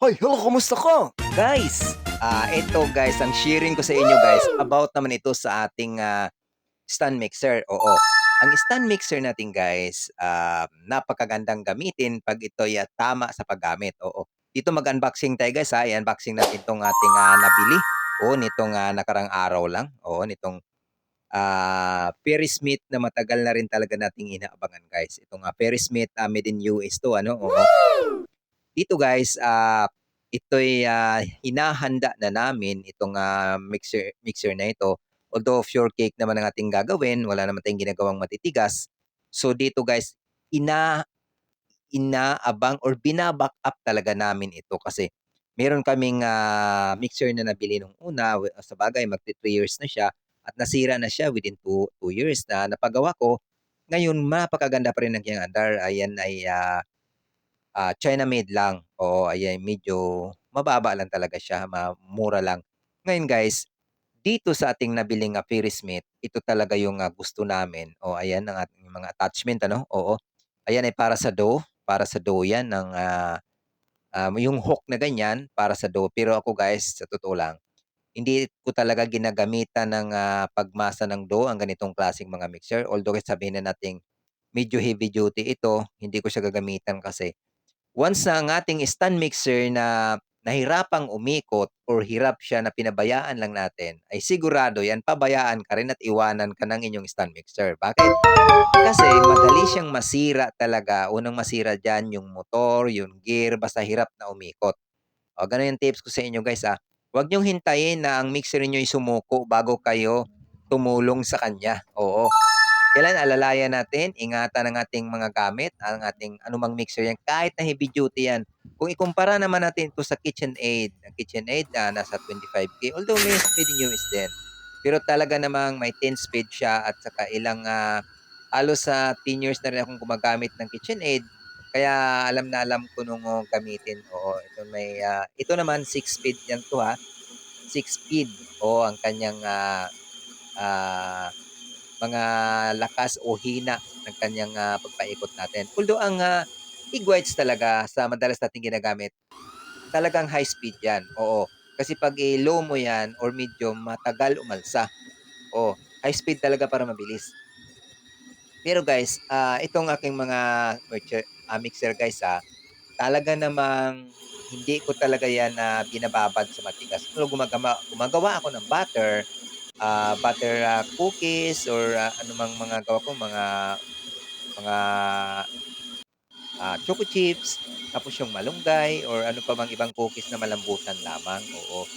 Hoy, hello, kumusta ka? Guys, ah, ito guys, ang sharing ko sa inyo guys, about naman ito sa ating ah, stand mixer. Oo. Ang stand mixer natin guys, ah, napakagandang gamitin pag ito'y ah, tama sa paggamit. Oo. Dito mag-unboxing tayo guys ha. I-unboxing natin itong ating ah, nabili. Oo, nitong ah, nakarang araw lang. Oo, nitong ah, Perry Smith na matagal na rin talaga nating inaabangan guys. Itong ah, Perry Smith ah, made in US to ano. Oo. Dito guys, ah, ito'y ah, hinahanda na namin itong ah, mixer mixer na ito. Although pure cake naman ang ating gagawin, wala naman tayong ginagawang matitigas. So dito guys, ina inaabang or bina-back up talaga namin ito kasi meron kaming ah, mixer na nabili nung una. Sa bagay, magti 3 years na siya at nasira na siya within 2 2 years na napagawa ko. Ngayon, napakaganda pa rin ng kanyang andar. Ayan ay ah, ah, China made lang. Oo, ayan, medyo mababa lang talaga siya, ma mura lang. Ngayon guys, dito sa ating nabiling ah, Perry Smith, ito talaga yung ah, gusto namin. O ayan ang ating mga attachment ano. Oo. Ayan ay para sa dough, para sa dough 'yan ng ah, um, yung hook na ganyan para sa dough. Pero ako guys, sa totoo lang, hindi ko talaga ginagamitan ng ah, pagmasa ng dough ang ganitong klaseng mga mixer. Although sabihin na nating medyo heavy duty ito, hindi ko siya gagamitan kasi Once na ang ating stand mixer na nahirapang umikot or hirap siya na pinabayaan lang natin, ay sigurado yan pabayaan ka rin at iwanan ka ng inyong stand mixer. Bakit? Kasi madali siyang masira talaga. Unang masira diyan yung motor, yung gear, basta hirap na umikot. O ganun yung tips ko sa inyo guys, ah. Huwag niyong hintayin na ang mixer niyo sumuko bago kayo tumulong sa kanya. Oo. Kailangan alalayan natin, ingatan ang ating mga gamit, ang ating anumang mixer yan, kahit na heavy duty yan. Kung ikumpara naman natin ito sa KitchenAid, ang KitchenAid ah, nasa 25K, although may speed US din. Pero talaga namang may 10 speed siya at saka ilang ah, halos sa 10 years na rin akong gumagamit ng KitchenAid. Kaya alam na alam ko nung oh, gamitin. Oo, ito may ah, ito naman 6 speed yan to ha. 6 speed. Oo, ang kanyang ah, ah, mga lakas o hina ng kanyang ah, pagpaikot natin. Although ang ah, TIG whites talaga sa madalas nating ginagamit, talagang high speed yan. Oo. Kasi pag i-low mo yan or medium, matagal umalsa. Oo. High speed talaga para mabilis. Pero guys, ah, itong aking mga mixer, ah, mixer guys ah, talaga namang hindi ko talaga yan na binababad sa matigas. Pero gumagawa, gumagawa ako ng butter, ah, butter ah, cookies or ah, anumang mga gawa ko, mga mga ah, choco chips, tapos yung malunggay or ano pa bang ibang cookies na malambutan lamang. Oo.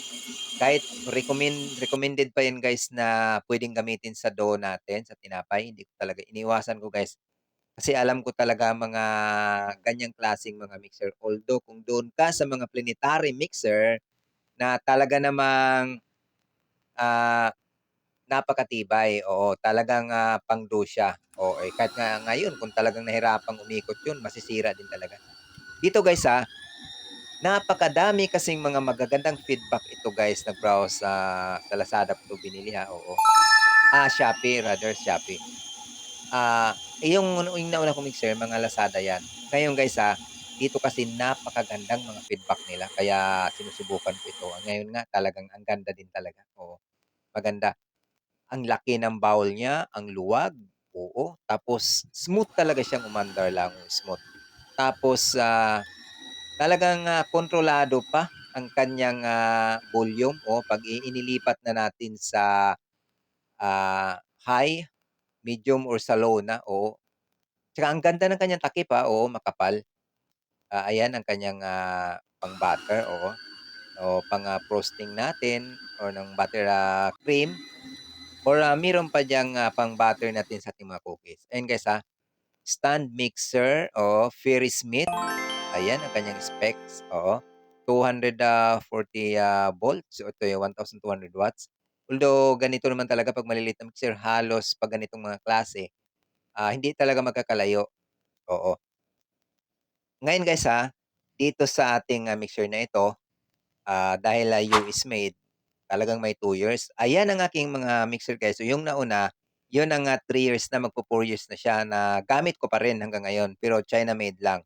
Kahit recommend recommended pa yan guys na pwedeng gamitin sa dough natin, sa tinapay, hindi ko talaga iniwasan ko guys. Kasi alam ko talaga mga ganyang klaseng mga mixer. Although kung doon ka sa mga planetary mixer na talaga namang ah, napakatibay. Oo, talagang ah, pang-do siya. Oo, eh, kahit nga ngayon kung talagang nahirapang umikot yun, masisira din talaga. Dito guys ha, napakadami kasing mga magagandang feedback ito guys. Nag-browse sa, sa Lazada ko binili ha. Oo. Ah, Shopee, rather Shopee. Ah, eh, yung, yung nauna kong mixer, mga Lazada yan. Ngayon guys ha, dito kasi napakagandang mga feedback nila. Kaya sinusubukan ko ito. Ngayon nga talagang ang ganda din talaga. Oo, maganda. Ang laki ng bowl niya, ang luwag, oo. Tapos smooth talaga siyang umandar lang, smooth. Tapos ah, talagang ah, kontrolado pa ang kanyang ah, volume o pag inilipat na natin sa ah, high, medium or sa low na, oo. Tsaka ang ganda ng kanyang takip ha, oo, makapal. Ah, ayan ang kanyang ah, pang butter, oo. O pang ah, frosting natin or ng butter ah, cream. Or ah, meron pa diyang ah, pang-butter natin sa ating mga cookies. Ayan guys ha, stand mixer o Ferry Smith. Ayan ang kanyang specs. Oo. 240 ah, volts. So ito yung 1,200 watts. Although ganito naman talaga pag maliliit na mixer, halos pag ganitong mga klase, ah, hindi talaga magkakalayo. Oo. Ngayon guys ha, dito sa ating ah, mixer na ito, ah, dahil ah, US made, Talagang may 2 years. Ayan ang aking mga mixer guys. So yung nauna, yun ang, ah, 3 years na, magpo-4 years na siya na gamit ko pa rin hanggang ngayon, pero China made lang.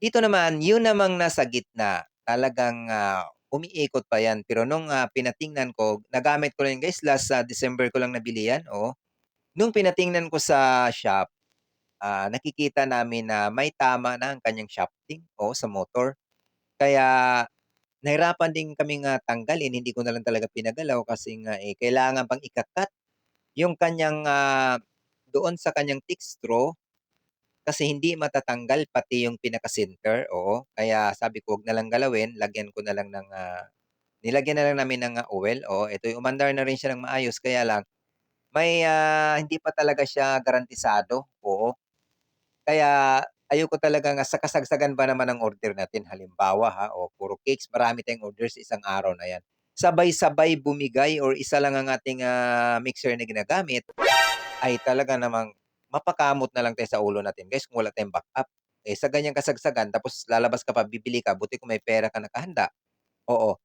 Dito naman, yun namang nasa gitna, talagang, ah, umiikot pa 'yan. Pero nung, ah, pinatingnan ko, nagamit ko rin guys last sa December ko lang nabili 'yan, oo. Nung pinatingnan ko sa shop, ah, nakikita namin na may tama na ang kanyang shafting, oo, sa motor. Kaya nahirapan din kaming, ah, tanggalin, hindi ko na lang talaga pinagalaw kasi nga, eh, kailangan pang ika-cut yung kanyang, ah, doon sa kanyang teak straw kasi hindi matatanggal pati yung pinaka-center, oo. Kaya sabi ko, "Wag na lang galawin, lagyan ko na lang ng, ah" nilagyan na lang namin ng, ah, oil, oo. Ito'y umandar na rin siya ng maayos kaya lang may, ah, hindi pa talaga siya garantisado, oo. Kaya ayoko talaga nga sa kasagsagan ba naman ng order natin, halimbawa, ha, o puro cakes, marami tayong order sa isang araw na 'yan. Sabay-sabay bumigay or isa lang ang ating, ah, mixer na ginagamit, ay talaga namang mapakamot na lang tayo sa ulo natin guys kung wala tayong backup. Eh, sa ganyang kasagsagan tapos lalabas ka pa, bibili ka, buti kung may pera ka nakahanda, oo.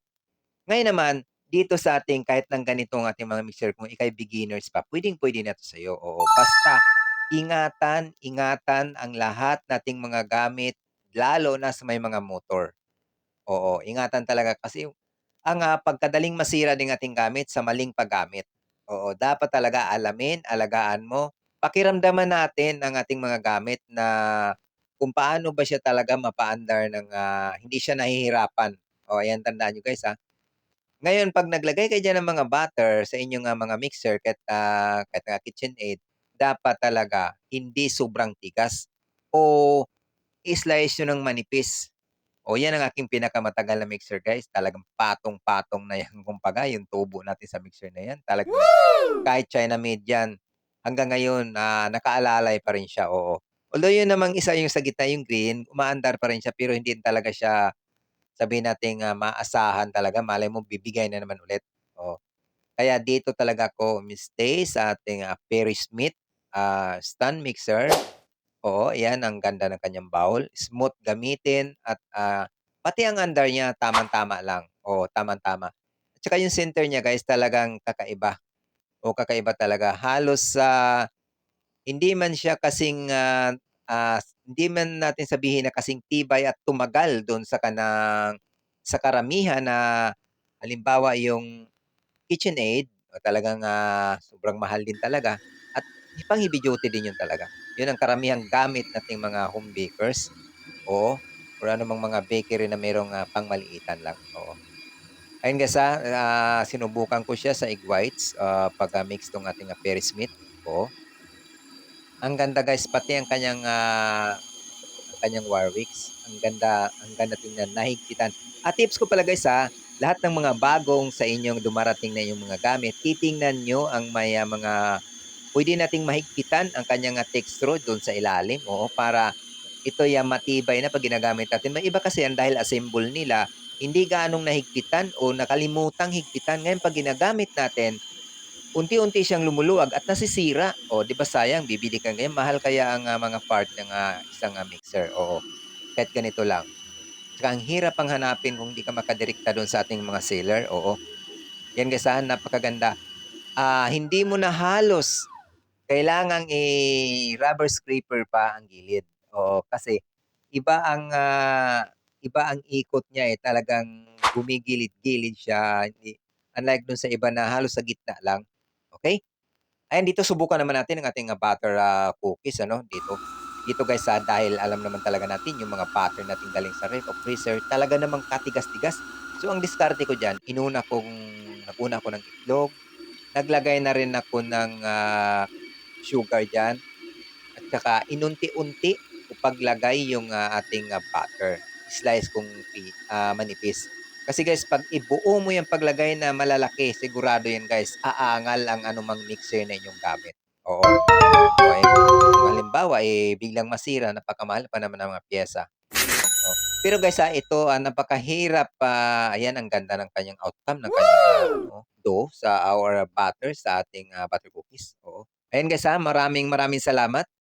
Ngayon naman, dito sa ating kahit ng ganitong ating mga mixer kung ika'y beginners pa, puwedeng-puwede na 'to sa'yo, oo. Basta ingatan, ingatan ang lahat nating mga gamit, lalo na sa may mga motor. Oo, ingatan talaga kasi ang, ah, pagkadaling masira ng ating gamit sa maling paggamit. Oo, dapat talaga alamin, alagaan mo, pakiramdaman natin ang ating mga gamit na kung paano ba siya talaga mapaandar ng, ah, hindi siya nahihirapan. O ayan, tandaan niyo guys, ha. Ngayon 'pag naglagay kayo diyan ng mga butter sa inyong, ah, mga mixer kahit, ah, kahit nga KitchenAid, dapat talaga hindi sobrang tigas o i-slice niyo ng manipis. O 'yan ang aking pinakamatagal na mixer guys, talagang patong-patong na 'yan kumbaga yung tubo natin sa mixer na 'yan, talagang kahit China made 'yan, hanggang ngayon, ah, nakaalalay pa rin siya, oo. Although yun namang isa yung sa gitna, yung green, umaandar pa rin siya pero hindi talaga siya sabihin nating, ah, maasahan talaga, malay mo bibigay na naman ulit, oo. Kaya dito talaga ako umistay sa ating, ah, Perry Smith, ah, stand mixer. Oo, 'yan ang ganda ng kanyang bowl, smooth gamitin at, ah, pati ang andar niya tamang-tama lang, oo, tamang-tama. At saka yung center niya guys talagang kakaiba, o kakaiba talaga. Halos sa hindi man siya kasing, ah, ah, hindi man natin sabihin na kasing tibay at tumagal dun sa kanang sa karamihan na halimbawa yung KitchenAid, o talagang, ah, sobrang mahal din talaga pang heavy duty din yun talaga. Yun ang karamihang gamit nating mga home bakers, oo, or anumang mga bakery na merong, ah, pangmaliitan lang, oo. Ayun guys, ah, ah, sinubukan ko siya sa egg whites, ah, pagka-mix 'tong ating, ah, Perry Smith, oo. Ang ganda guys, pati ang kanyang, ang kanyang wire wicks, ang ganda ang ganda tingnan, nahigpitan. Ah, tips ko pala guys, ah, lahat ng mga bagong sa inyong dumarating na iyong mga gamit, titingnan niyo ang may, ah, mga puwede nating mahigpitan ang kanyang, ah, texture dun sa ilalim, oo, para ito'y, ah, matibay na 'pag ginagamit natin. May iba kasi yan dahil assemble nila, hindi gaanong nahigpitan o nakalimutang higpitan. Ngayon 'pag ginagamit natin, unti-unti siyang lumuluwag at nasisira. Oh, 'di ba sayang bibili ka ngayon, mahal kaya ang, ah, mga part ng, ah, isang, ah, mixer, oo. Kahit ganito lang. Tsaka ang hirap pang hanapin kung di ka makadirekta dun sa ating mga seller, oo. Yan guys, napakaganda. Ah, hindi mo na halos kailangang i-rubber scraper pa ang gilid, oo. Kasi iba ang, ah, iba ang ikot niya, eh, talagang gumigilid-gilid siya, unlike dun sa iba na halos sa gitna lang, okey? Ayan, dito subukan naman natin ang ating, ah, butter, ah, cookies ano, dito. Dito guys, ah, dahil alam naman talaga natin yung mga butter nating galing sa ref o freezer, talaga namang katigas-tigas. So, ang diskarte ko diyan, inuna kong nag-una ako ng itlog, naglagay na rin ako ng, ah, sugar diyan, at saka inunti-unti paglagay yung, ah, ating, ah, butter. Slice kong pi ah, manipis. Kasi guys, 'pag ibuo mo yang paglagay na malalaki, sigurado yan guys, aangal ang anumang mixer na inyong gamit, oo. O, eh, kung halimbawa, eh, biglang masira, napakamahal pa naman ng mga piyesa. Oh, pero guys, ah, ito, ah, napakahirap, ah, ayan ang ganda ng kanyang outcome ng kanyang, ah, ano, dough sa our butter sa ating, ah, butter cookies, oo. Ayan guys, ah, maraming maraming salamat.